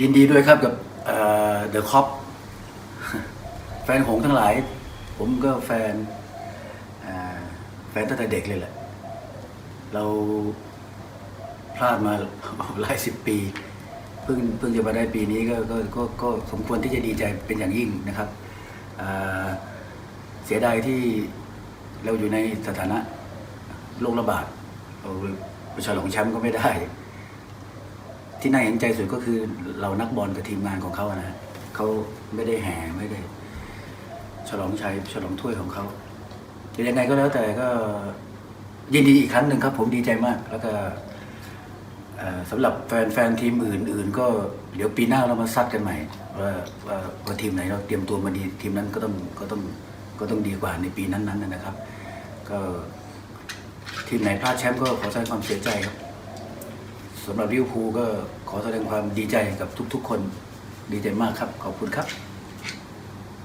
ยินดีด้วยครับกับเดอะคอปแฟนหงทั้งหลาย ผมก็แฟนแฟนตั้งแต่เด็กเลยแหละ เราพลาดมาหลายสิบปี เพิ่งเพิ่งจะมาได้ปีนี้ก็ก็ก็ก็สมควรที่จะดีใจเป็นอย่างยิ่งนะครับ เสียดายที่เราอยู่ในสถานะโรคระบาดเราไปฉลองแชมป์ก็ไม่ได้ ที่น่าเห็นใจสุดก็คือเรานักบอลกับทีมงานของเขาอะนะเขาไม่ได้แห่ไม่ได้ ฉลองชัยฉลองถ้วยของเขาจะยังไงก็แล้วแต่ก็ยินดีอีกครั้งหนึ่งครับ ผมดีใจมาก แล้วก็สำหรับแฟนแฟนทีมอื่นอื่นก็เดี๋ยวปีหน้าเรามาซัดกันใหม่ว่าว่าว่าทีมไหนเราเตรียมตัวมาดีทีมนั้นก็ต้องก็ต้องก็ต้องดีกว่าในปีนั้นๆนะครับ ก็ทีมไหนพลาดแชมป์ก็ขอแสดงความเสียใจครับ สำหรับลิเวอร์พูลก็ขอแสดงความดีใจกับทุก ๆ คนดีใจมากครับ ขอบคุณครับ